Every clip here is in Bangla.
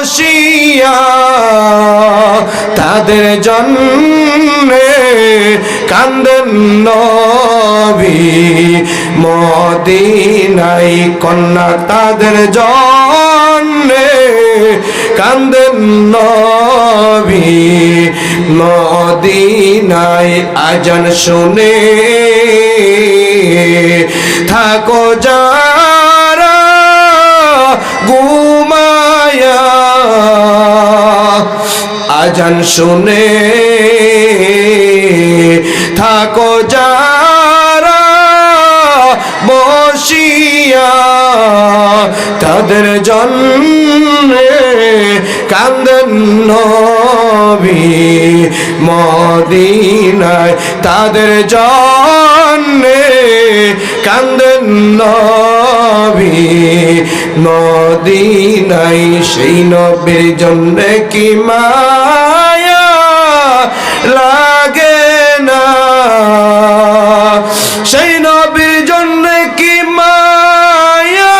বসিয়া তাদের জন্যে কান্দেন নবী মদিনাই কন্যা, তাদের জন্যে কান্দেন নবী মদিনায় আজান শুনে, থাকো যারা আজান শুনে থাকো যারা বসিয়া তাদের জন্যে কান্দন নবী মদিনায়। তাদের জন্যে কান্দন নবী। মদিনায় সেই নবীর জন্যে কি মায়া লাগে না? সেই নবীর জন্য কি মায়া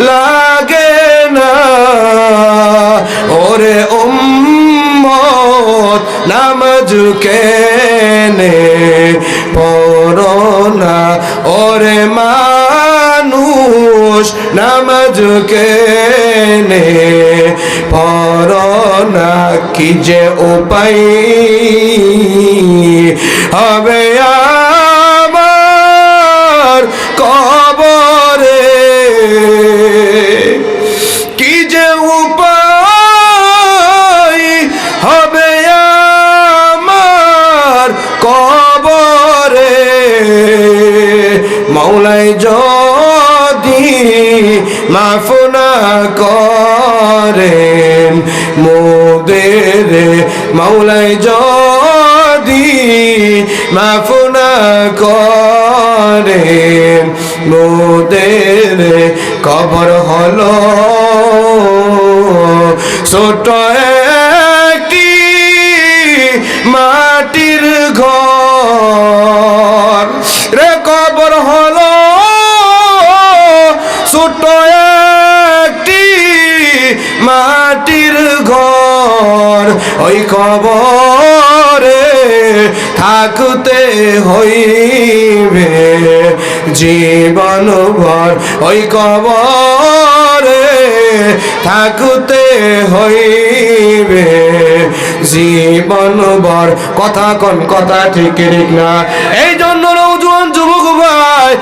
লাগে না? ওরে উম্মত, নামাজ কেনে নামাজ কেনে পড়না কি যে উপায়। হবে আমার কবরে। কি যে উপায়। হবে আমার কবরে। মৌলাই যদি মাফনা করেন মোদের মৌলাই যদি মাফনা করেন মোদের কবর হলো ছোট একটি মাটির ঘর। একটি মাটির ঘর, ওই কবরে থাকতে হইবে জীবন ভর ওই কবরে থাকতে হইবে জীবন ভর কথা কোন, কথা ঠিক না। এই জন্য নৌজুয়ান যুবক ভাই।